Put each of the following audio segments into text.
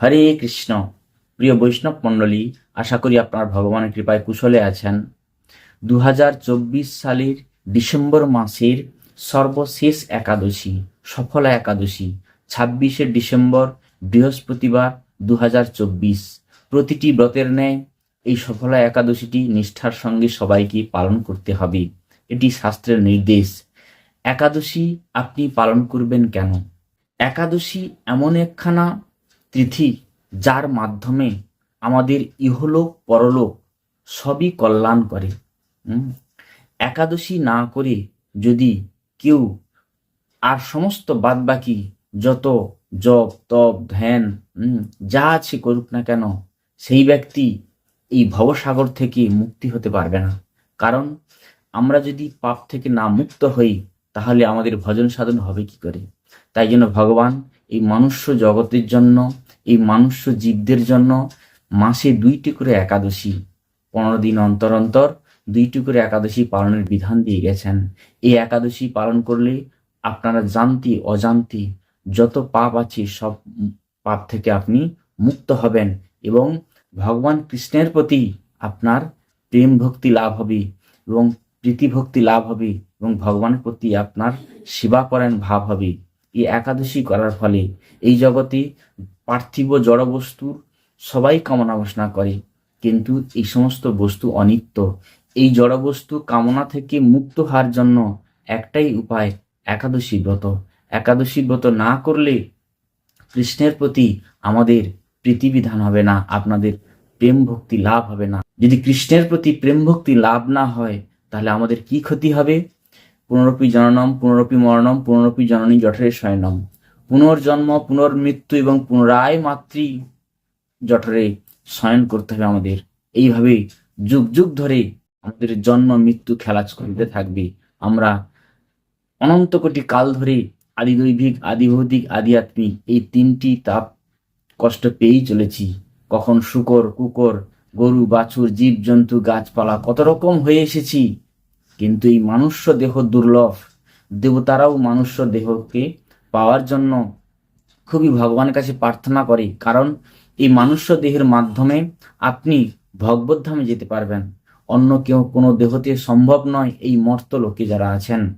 হরে কৃষ্ণ। প্রিয় বৈষ্ণব মণ্ডলী, আশা করি আপনার ভগবানের কৃপায় কুশলে আছেন। দু হাজার চব্বিশ সালের ডিসেম্বর মাসের সর্বশেষ একাদশী, সফলা একাদশী, ছাব্বিশে ডিসেম্বর, বৃহস্পতিবার দু হাজার চব্বিশ। প্রতিটি ব্রতের ন্যায় এই সফলা একাদশীটি নিষ্ঠার সঙ্গে সবাইকে পালন করতে হবে। এটি শাস্ত্রের নির্দেশ। একাদশী আপনি পালন করবেন কেন? একাদশী এমন একখানা তিথি যার মাধ্যমে আমাদের ইহলোক, পরলোক সবই কল্যাণ করে? একাদশী না করে যদি কেউ আর সমস্ত বাদবাকি যত জপ, তপ, ধ্যান যা আছে করুক না কেন, সেই ব্যক্তি এই ভবসাগর থেকে মুক্তি হতে পারবে না কারণ আমরা যদি পাপ থেকে না মুক্ত হই, তাহলে আমাদের ভজন সাধন হবে কি করে তাই জন্য ভগবান এই মনুষ্য জগতের জন্য এই মনুষ্য জীবদের জন্য মাসে দুইটি করে একাদশী, পনেরো দিন অন্তর অন্তর দুইটি করে একাদশী পালনের বিধান দিয়ে গেছেন। এই একাদশী পালন করলে আপনারা জানতি, অজান্তি যত পাপ আছে সব পাপ থেকে আপনি মুক্ত হবেন এবং ভগবান কৃষ্ণের প্রতি আপনার প্রেম ভক্তি লাভ হবে এবং প্রীতি ভক্তি লাভ হবে এবং ভগবানের প্রতি আপনার সেবা করেন ভাব হবে। এই একাদশী করার ফলে এই জগতে পার্থিব জড় বস্তুর সবাই কামনা বাসনা করে। কিন্তু এই সমস্ত বস্তু অনিত্য। এই জড় বস্তু কামনা থেকে মুক্ত হওয়ার জন্য একটাই উপায়, একাদশী ব্রত। একাদশী ব্রত না করলে কৃষ্ণের প্রতি আমাদের প্রীতিবিধান হবে না, আপনাদের প্রেম ভক্তি লাভ হবে না। যদি কৃষ্ণের প্রতি প্রেম ভক্তি লাভ না হয়, তাহলে আমাদের কি ক্ষতি হবে? পুনরপি জননম, পুনরপি মরণম, পুনরপি জননী জঠরে শয়নম। পুনর্জন্ম, পুনর্মৃত্যু এবং পুনরায় মাতৃ জঠরে শয়ন করতে হবে আমাদের। এইভাবে যুগ যুগ ধরে আমাদের জন্ম, মৃত্যু খেলা চলতে থাকবে। আমরা অনন্ত কোটি কাল ধরে আদি দৈভিক আদি ভৌতিক আদি আত্মিক এই তিনটি তাপ কষ্ট পেয়েই চলেছি। কখন শুকর, কুকর, গরু, বাছুর জীব জন্তু গাছপালা কত রকম হয়ে এসেছি, কিন্তু এই মানুষ্য দেহ দুর্লভ। দেবতারাও মানুষ্য দেহকে পাওয়ার জন্য খুবই ভগবানের কাছে প্রার্থনা করে। কারণ এই মানুষ্য দেহের মাধ্যমে আপনি ভগবত ধামে যেতে পারবেন। অন্য কেউ, কোনো দেহতে সম্ভব নয় এই মর্ত লোকে যারা আছেন।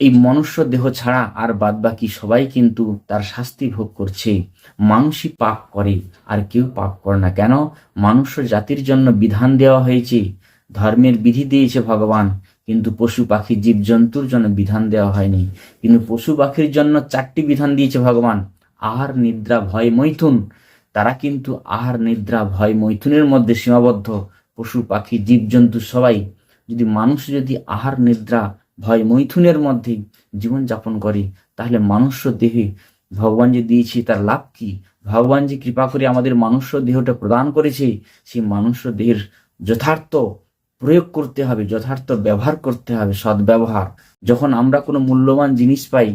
এই মনুষ্য দেহ ছাড়া আর বাদবাকি সবাই কিন্তু তার শাস্তি ভোগ করছে। মানুষই পাপ করে, আর কেউ পাপ করে না। কেন? মানুষ্য জাতির জন্য বিধান দেওয়া হয়েছে, ধর্মের বিধি দিয়েছে ভগবান। কিন্তু পশু পাখি জীবজন্তুর জন্য বিধান দেওয়া হয়নি। কিন্তু পশু পাখির জন্য চারটি বিধান দিয়েছে ভগবান। আহার, নিদ্রা, ভয়, মৈথুন। তারা কিন্তু আহার, নিদ্রা, ভয়, মৈথুনের মধ্যে সীমাবদ্ধ। পশু পাখি, জীবজন্তু সবাই যদি মানুষ যদি আহার, নিদ্রা, ভয়, মৈথুনের মধ্যে জীবনযাপন করে, তাহলে মনুষ্য দেহে ভগবান যে দিয়েছে তার লাভ কি? ভগবান যে কৃপা করে আমাদের মনুষ্য দেহটা প্রদান করেছে, সেই মনুষ্য দেহের যথার্থ প্রয়োগ করতে হবে, যথার্থ ব্যবহার করতে হবে, সদ্ব্যবহার। যখন আমরা কোনো মূল্যবান জিনিস পাই,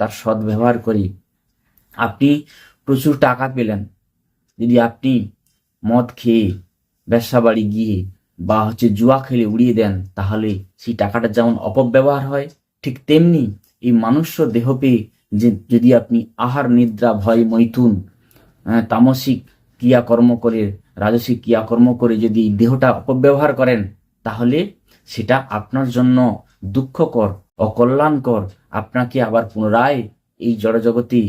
তার সদ্ব্যবহার করি। আপনি প্রচুর টাকা পেলেন। যদি আপনি মদ খেয়ে, ব্যবসা বাড়ি গিয়ে বা হচ্ছে জুয়া খেলে উড়িয়ে দেন, তাহলে সেই টাকাটা যেমন অপব্যবহার হয়, ঠিক তেমনি এই মানুষ্য দেহ পেয়ে যে যদি আপনি আহার, নিদ্রা, ভয়, মৈথুন তামসিক ক্রিয়াকর্ম করে, রাজসিক ক্রিয়াকর্ম করে যদি দেহটা অপব্যবহার করেন তাহলে সেটা আপনার জন্য দুঃখকর, অকল্যাণকর। আপনাকে আবার পুনরায় এই জড়জগতে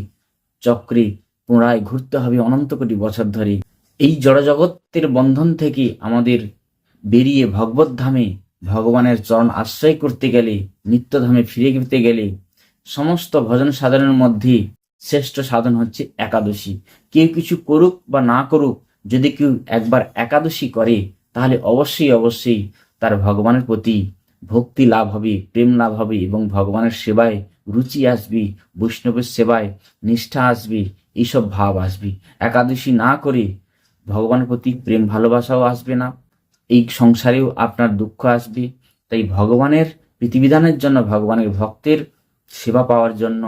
চক্রে পুনরায় ঘুরতে হবে অনন্ত কোটি বছর ধরে। এই জড়জগতের বন্ধন থেকে আমাদের বেরিয়ে ভগবত ধামে ভগবানের চরণ আশ্রয় করতে গেলে, নিত্যধামে ফিরে যেতে গেলে সমস্ত ভজন সাধনের মধ্যে শ্রেষ্ঠ সাধন হচ্ছে একাদশী। কেউ কিছু করুক বা না করুক, যদি কেউ একবার একাদশী করে, তাহলে অবশ্যই অবশ্যই তার ভগবানের প্রতি ভক্তি লাভ হবে, প্রেম লাভ হবে এবং ভগবানের সেবায় রুচি আসবে, বৈষ্ণবের সেবায় নিষ্ঠা আসবে, এইসব ভাব আসবে। একাদশী না করে ভগবানের প্রতি প্রেম ভালোবাসাও আসবে না। এই সংসারেও আপনার দুঃখ আসবে। তাই ভগবানের প্রীতিবিধানের জন্য, ভগবানের ভক্তের সেবা পাওয়ার জন্য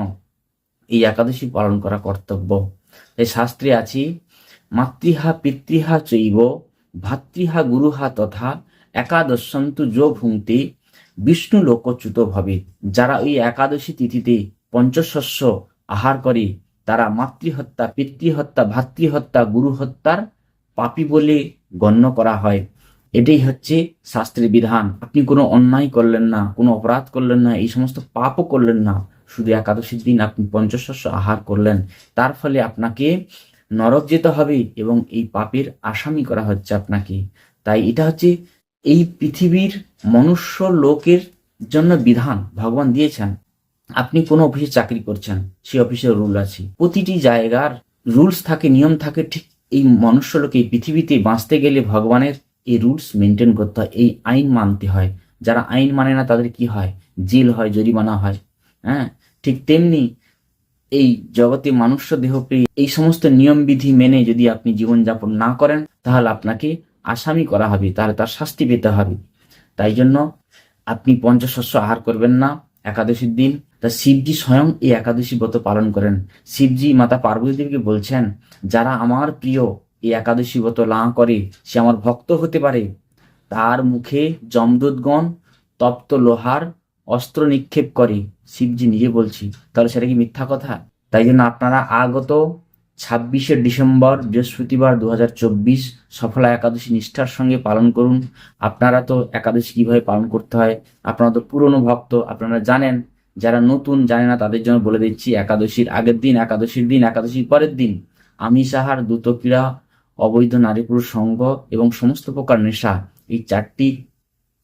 এই একাদশী পালন করা কর্তব্য। তাই শাস্ত্রে আছে, মাতৃহা পিতৃহা চৈব, ভাতৃহা গুরুহা তথা একাদশন্তু যো ভুংতে বিষ্ণু লোকচ্যুত ভাবে। যারা ওই একাদশী তিথিতে পঞ্চশস্য আহার করে, তারা মাতৃহত্যা, পিতৃহত্যা, ভাতৃহত্যা গুরু হত্যার পাপী বলে গণ্য করা হয়। এটাই হচ্ছে শাস্ত্রের বিধান। আপনি কোনো অন্যায় করলেন না, কোনো অপরাধ করলেন না, এই সমস্ত পাপও করলেন না। শুধু একাদশীর দিন আপনি পঞ্চশস্য আহার করলেন। তার ফলে আপনাকে নরক যেতে হবে এবং এই পাপের আসামি করা হচ্ছে আপনাকে। তাই এটা হচ্ছে এই পৃথিবীর মনুষ্য লোকের জন্য বিধান ভগবান দিয়েছেন। আপনি কোনো অফিসে চাকরি করছেন, সেই অফিসের রুল আছে। প্রতিটি জায়গার রুলস থাকে, নিয়ম থাকে, ঠিক এই মনুষ্য লোকে এই পৃথিবীতে বাঁচতে গেলে ভগবানের এই রুলস মেনটেন করতে হয়, এই আইন মানতে হয়। যারা আইন মানে না, তাদের কি হয়? জেল হয়, জরিমানা হয় হ্যাঁ? ঠিক তেমনি এই জগতে মানুষ্য দেহ এই সমস্ত নিয়ম বিধি মেনে যদি আপনি জীবনযাপন না করেন, তাহলে আপনাকে আসামি করা হবে, তাহলে তার শাস্তি পেতে হবে। তাই জন্য আপনি পঞ্চশস্য আহার করবেন না একাদশীর দিন। তা শিবজি স্বয়ং এই একাদশী ব্রত পালন করেন। শিবজি মাতা পার্বতী দেবীকে বলছেন, যারা আমার প্রিয় এই একাদশী ব্রত না করে, সে আমার ভক্ত হতে পারে। তার মুখে যমদূতগণ তপ্ত লোহার অস্ত্র নিক্ষেপ করে। শিবজি নিজে বলছি, তাহলে সেটা কি মিথ্যা কথা? তাই জন্য আপনারা আগত ছাব্বিশে ডিসেম্বর, বৃহস্পতিবার দু সফলা একাদশী নিষ্ঠার সঙ্গে পালন করুন। আপনারা তো একাদশী কীভাবে পালন করতে হয়, আপনারা তো পুরনো ভক্ত, আপনারা জানেন। যারা নতুন জানে না, তাদের জন্য বলে দিচ্ছি, একাদশীর আগের দিন, একাদশীর দিন, একাদশীর পরের দিন। আমিষ আহার দ্রুত ক্রীড়া অবৈধ নারী পুরুষ সঙ্গ এবং সমস্ত প্রকার নেশা, এই চারটি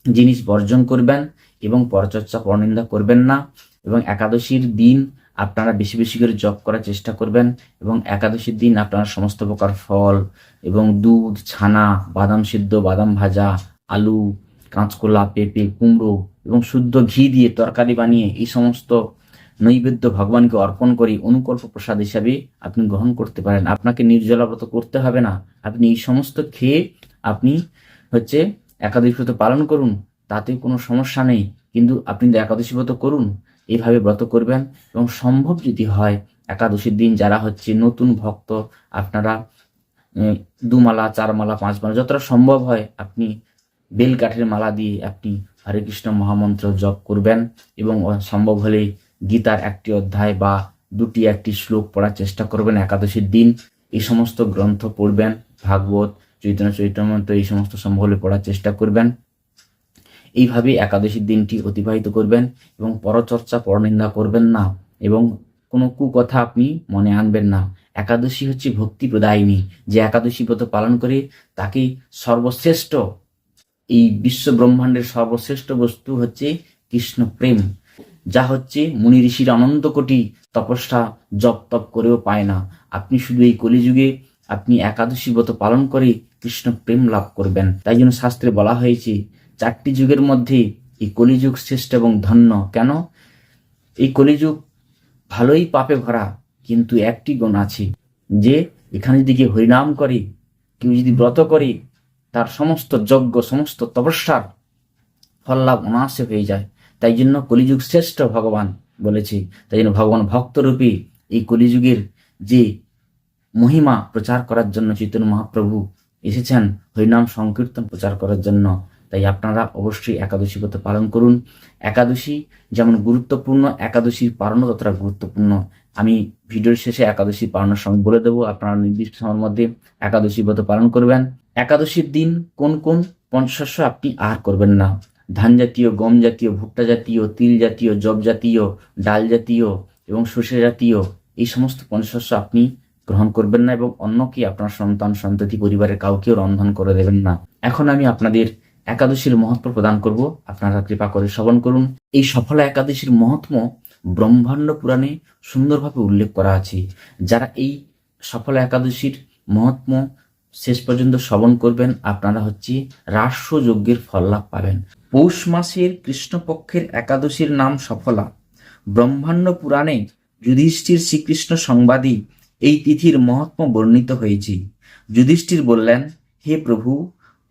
জিনিস বর্জন করবেন এবং পরচর্চা, পরনিন্দা করবেন না। এবং একাদশীর দিন আপনারা বেশি বেশি করে জপ করার চেষ্টা করবেন এবং একাদশীর দিন আপনারা সমস্ত প্রকার ফল এবং দুধ, ছানা, বাদাম সিদ্ধ, বাদাম ভাজা, আলু, কাঁচকলা, পেঁপে, কুমড়ো এবং শুদ্ধ ঘি দিয়ে তরকারি বানিয়ে এই সমস্ত নৈবেদ্য ভগবানকে অর্পণ করে অনুকল্প প্রসাদ হিসাবে আপনি গ্রহণ করতে পারেন। আপনাকে নির্জলাব্রত করতে হবে না। আপনি এই সমস্ত খেয়ে আপনি হচ্ছে একাদশী ব্রত পালন করুন, তাতে কোনো সমস্যা নেই। কিন্তু আপনি একাদশী ব্রত করুন এইভাবে ব্রত করবেন এবং সম্ভব যদি হয়, একাদশীর দিন যারা হচ্ছে নতুন ভক্ত, আপনারা দুমালা চার মালা পাঁচ মালা যতটা সম্ভব হয় আপনি বেল কাঠের মালা দিয়ে আপনি হরে কৃষ্ণ মহামন্ত্র জপ করবেন এবং সম্ভব হলে গীতার একটি অধ্যায় বা দুটি, একটি শ্লোক পড়ার চেষ্টা করবেন একাদশীর দিন। এই সমস্ত গ্রন্থ পড়বেন, ভাগবত, চৈতন্য চৈতন্য এই সমস্ত সম্ভব হলে পড়ার চেষ্টা করবেন। এইভাবে একাদশীর দিনটি অতিবাহিত করবেন এবং পরচর্চা, পরনিন্দা করবেন না এবং কোনো কুকথা আপনি মনে আনবেন না। একাদশী হচ্ছে ভক্তি প্রদায়িনী। যে একাদশী ব্রত পালন করে তাকে সর্বশ্রেষ্ঠ, এই বিশ্ব ব্রহ্মাণ্ডের সর্বশ্রেষ্ঠ বস্তু হচ্ছে কৃষ্ণ প্রেম। যা হচ্ছে মুনি ঋষির অনন্ত কোটি তপস্যা জপ তপ করেও পায় না। আপনি শুধু এই কলিযুগে আপনি একাদশী ব্রত পালন করে কৃষ্ণ প্রেম লাভ করবেন। তাই জন্য শাস্ত্রে বলা হয়েছে চারটি যুগের মধ্যে এই কলিযুগ শ্রেষ্ঠ এবং ধন্য। কেন? এই কলিযুগ ভালোই পাপে ভরা, কিন্তু একটি গুণ আছে, যে এখানে যদি কেউ হরিনাম করে, কেউ যদি ব্রত করে, তার সমস্ত যজ্ঞ, সমস্ত তপস্যার ফল লাভ অনায়াসে হয়ে যায়। তাই জন্য কলিযুগ শ্রেষ্ঠ ভগবান বলেছে। তাই জন্য ভগবান ভক্তরূপে এই কলিযুগের যে মহিমা প্রচার করার জন্য চৈতন্য মহাপ্রভু এসেছেন, হরিনাম সংকীর্তন প্রচার করার জন্য। তাই আপনারা অবশ্যই একাদশী ব্রত পালন করুন। একাদশী যেমন গুরুত্বপূর্ণ, একাদশীর পালনও ততটা গুরুত্বপূর্ণ। আমি ভিডিওর শেষে একাদশী পালনের সময় বলে দেবো, আপনারা নির্দিষ্ট সময়ের মধ্যে একাদশী ব্রত পালন করবেন। একাদশীর দিন কোন কোন পঞ্চশস্য আপনি আহার করবেন না। ধান জাতীয়, গম জাতীয়, ভুট্টা জাতীয়, তিল জাতীয় জব জাতীয়, ডাল জাতীয় এবং সর্ষে জাতীয় এই সমস্ত পঞ্চশস্য আপনি গ্রহণ করবেন না এবং অন্যকে আপনার সন্তান, সন্ততি, পরিবারের কাউকেও রন্ধন করে দেবেন না। এখন আমি আপনাদের একাদশীর মহত্ব প্রদান করব। আপনারা কৃপা করে শ্রবণ করুন। এই সফলা একাদশীর মহাত্ম ব্রহ্মাণ্ড পুরাণে সুন্দরভাবে উল্লেখ করা আছে। যারা এই সফলা একাদশীর মহাত্ম শেষ পর্যন্ত শ্রবণ করবেন, আপনারা হচ্ছে রাস্য যজ্ঞের ফল লাভ পাবেন। পৌষ মাসের কৃষ্ণপক্ষের একাদশীর নাম সফলা। ব্রহ্মাণ্ড পুরাণে যুধিষ্ঠির শ্রীকৃষ্ণ সংবাদী এই তিথির মহাত্ম বর্ণিত হয়েছে। যুধিষ্ঠির বললেন, হে প্রভু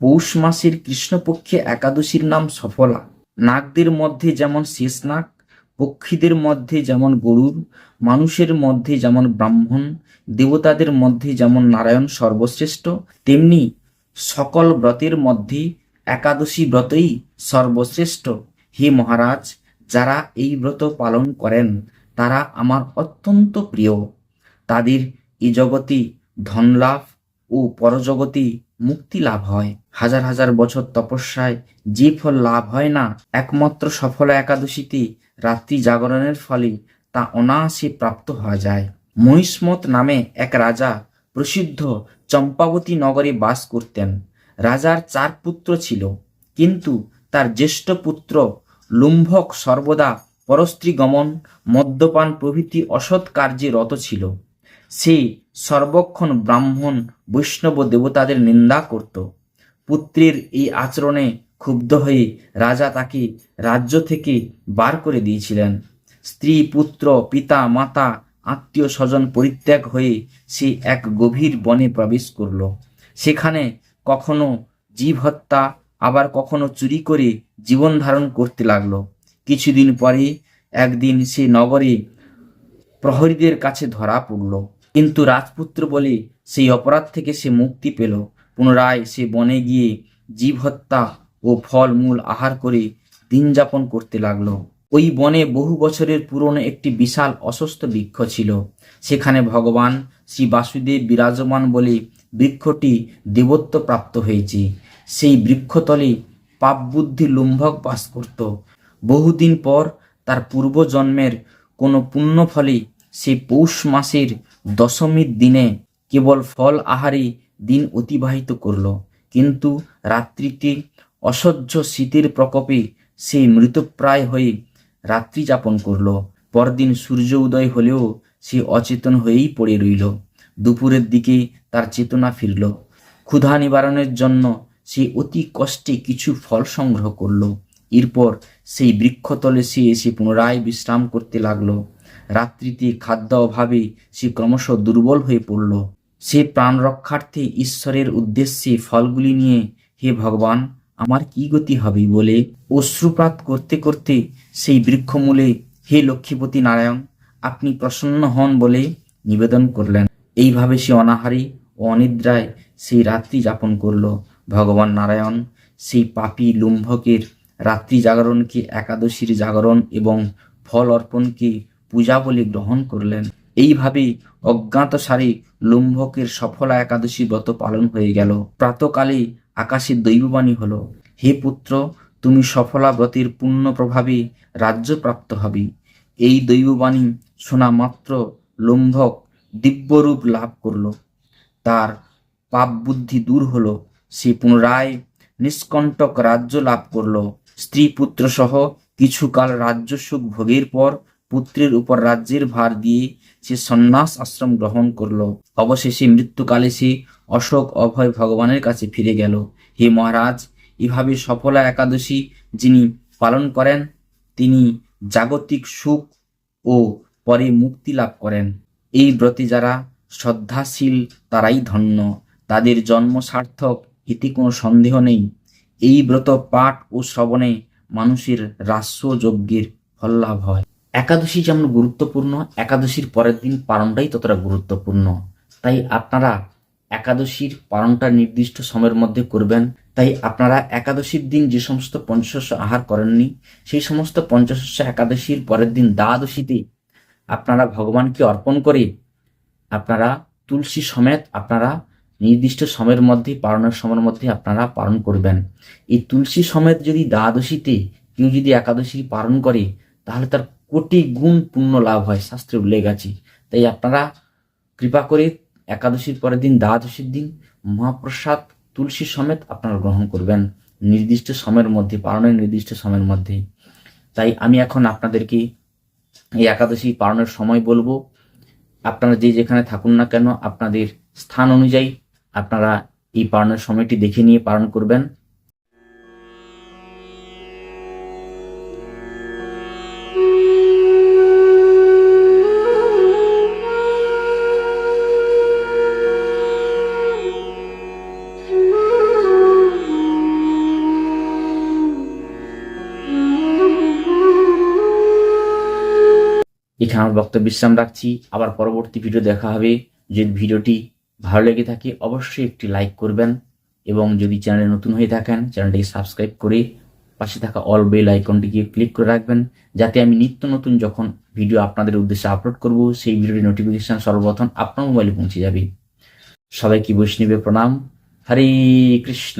পৌষ মাসের কৃষ্ণপক্ষে একাদশীর নাম সফলা। নাগদের মধ্যে যেমন শেষ নাগ, পক্ষীদের মধ্যে যেমন গরুর, মানুষের মধ্যে যেমন ব্রাহ্মণ, দেবতাদের মধ্যে যেমন নারায়ণ সর্বশ্রেষ্ঠ, তেমনি সকল ব্রতের মধ্যে একাদশী ব্রতই সর্বশ্রেষ্ঠ। হে মহারাজ, যারা এই ব্রত পালন করেন, তারা আমার অত্যন্ত প্রিয়। তাদের এই জগতে ধনলাভ ও পরজগতে মুক্তি লাভ হয়। হাজার হাজার বছর তপস্যায় যে ফল লাভ হয় না, একমাত্র সফল একাদশীতে রাত্রি জাগরণের ফলে তা অনায়াসে প্রাপ্ত হওয়া যায়। মহিষ্মত নামে এক রাজা প্রসিদ্ধ চম্পাবতী নগরে বাস করতেন। রাজার চার পুত্র ছিল, কিন্তু তার জ্যেষ্ঠ পুত্র লুম্ভক সর্বদা পরস্ত্রী গমন মদ্যপান প্রভৃতি অসৎ কার্যে রত ছিল। সে সর্বক্ষণ ব্রাহ্মণ বৈষ্ণব দেবতাদের নিন্দা করত। পুত্রের এই আচরণে ক্ষুব্ধ হয়ে রাজা তাকে রাজ্য থেকে বার করে দিয়েছিলেন। স্ত্রী, পুত্র, পিতা, মাতা, আত্মীয় স্বজন পরিত্যাগ হয়ে সে এক গভীর বনে প্রবেশ করল। সেখানে কখনো জীব হত্যা, আবার কখনো চুরি করে জীবন ধারণ করতে লাগল। কিছুদিন পরে একদিন সে নগরে প্রহরীদের কাছে ধরা পড়ল। কিন্তু রাজপুত্র বলে সেই অপরাধ থেকে সে মুক্তি পেল। পুনরায় সে বনে গিয়ে জীব হত্যা ও ফল মূল আহার করে দিন যাপন করতে লাগল। ওই বনে বহু বছরের পুরনো একটি বিশাল অসুস্থ বৃক্ষ ছিল। সেখানে ভগবান শ্রী বাসুদেব বিরাজমান বলে বৃক্ষটি দেবত্ব প্রাপ্ত হয়েছে। সেই বৃক্ষতলে পাপ বুদ্ধি লুম্ভক বাস করত। বহুদিন পর তার পূর্বজন্মের কোনো পুণ্য ফলে সে পৌষ মাসের দশমীর দিনে কেবল ফল আহারে দিন অতিবাহিত করল, কিন্তু রাত্রিতে অসহ্য শীতের প্রকোপে সে মৃতপ্রায় হয়ে রাত্রি যাপন করল। পরদিন সূর্য উদয় হলেও সে অচেতন হয়েই পড়ে রইল। দুপুরের দিকে তার চেতনা ফিরল। ক্ষুধা নিবারণের জন্য সে অতি কষ্টে কিছু ফল সংগ্রহ করল। এরপর সেই বৃক্ষতলে সে এসে পুনরায় বিশ্রাম করতে লাগল। রাত্রিতে খাদ্য অভাবে সে ক্রমশ দুর্বল হয়ে পড়ল। সে প্রাণ রক্ষার্থে ঈশ্বরের উদ্দেশ্যে ফলগুলি নিয়ে, হে ভগবান, আমার কি গতি হবে? বলে অশ্রুপাত করতে করতে সেই বৃক্ষমূলে, হে লক্ষ্মীপতি নারায়ণ, আপনি প্রসন্ন হন বলে নিবেদন করলেন। এইভাবে সে অনাহারী ও অনিদ্রায় সেই রাত্রি যাপন করল। ভগবান নারায়ণ সেই পাপী লুম্ভকের রাত্রি জাগরণকে একাদশীর জাগরণ এবং ফল অর্পণকে পূজা বলে গ্রহণ করলেন। এইভাবে অজ্ঞাত সারে লুম্ভকের সফলা একাদশী ব্রত পালন হয়ে গেল। প্রাতকালে আকাশে দৈববাণী হলো, হে পুত্র, তুমি সফলা ব্রতের পূর্ণ প্রভাবে রাজ্য প্রাপ্ত হবে। এই দৈববাণী শোনা মাত্র লুম্ভক দিব্যরূপ লাভ করল। তার পাপ বুদ্ধি দূর হলো, সে পুনরায় নিষ্কণ্টক রাজ্য লাভ করল। স্ত্রী পুত্র সহ কিছুকাল রাজ্য সুখ ভোগের পর পুত্রের উপর রাজ্যের ভার দিয়ে সে সন্ন্যাস আশ্রম গ্রহণ করল। অবশেষে মৃত্যুকালে সে অশোক অভয় ভগবানের কাছে ফিরে গেল। হে মহারাজ, এভাবে সফলা একাদশী যিনি পালন করেন, তিনি জাগতিক সুখ ও পরে মুক্তি লাভ করেন। এই ব্রতে যারা শ্রদ্ধাশীল, তারাই ধন্য। তাদের জন্ম সার্থক, এতে কোনো সন্দেহ নেই। এই ব্রত পাঠ ও শ্রবণে মানুষের রাস্য যজ্ঞের ফল লাভ হয়। একাদশী যেমন গুরুত্বপূর্ণ, একাদশীর পরের দিন পালনটাই ততটা গুরুত্বপূর্ণ। তাই আপনারা একাদশীর পালনটা নির্দিষ্ট সময়ের মধ্যে করবেন। তাই আপনারা একাদশীর দিন যে সমস্ত পঞ্চশস্য আহার করেননি, সেই সমস্ত পঞ্চশস্য একাদশীর পরের দিন দ্বাদশীতে আপনারা ভগবানকে অর্পণ করে আপনারা তুলসী সমেত আপনারা নির্দিষ্ট সময়ের মধ্যে, পালনের সময়ের মধ্যে আপনারা পালন করবেন। এই তুলসী সমেত যদি দ্বাদশীতে কেউ যদি একাদশী পালন করে, তাহলে তার কোটি গুণ পুণ্য লাভ হয়, শাস্ত্রে উল্লেখ আছে। তাই আপনারা কৃপা করে একাদশীর পরের দিন, দ্বাদশীর দিন মহাপ্রসাদ তুলসী সমেত আপনারা গ্রহণ করবেন। নির্দিষ্ট সময়ের মধ্যে, পালনের নির্দিষ্ট সময়ের মধ্যে। তাই আমি এখন আপনাদেরকে এই একাদশী পালনের সময় বলব, আপনারা যে যেখানে থাকুন না কেন, আপনাদের স্থান অনুযায়ী আপনারা এই পালনের সময়টি দেখে নিয়ে পালন করবেন। এখানে আমার বক্তব্য বিশ্রাম রাখছি। আবার পরবর্তী ভিডিও দেখা হবে। যদি ভিডিওটি ভালো লেগে থাকে, অবশ্যই একটি লাইক করবেন এবং যদি চ্যানেলে নতুন হয়ে থাকেন চ্যানেলটিকে সাবস্ক্রাইব করে পাশে থাকা অল বেল আইকনটিকে ক্লিক করে রাখবেন, যাতে আমি নিত্য নতুন যখন ভিডিও আপনাদের উদ্দেশ্যে আপলোড করব, সেই ভিডিওটির নোটিফিকেশান সর্বপ্রথম আপনার মোবাইলে পৌঁছে যাবে। সবাইকে বৈষ্ণবে প্রণাম। হরে কৃষ্ণ।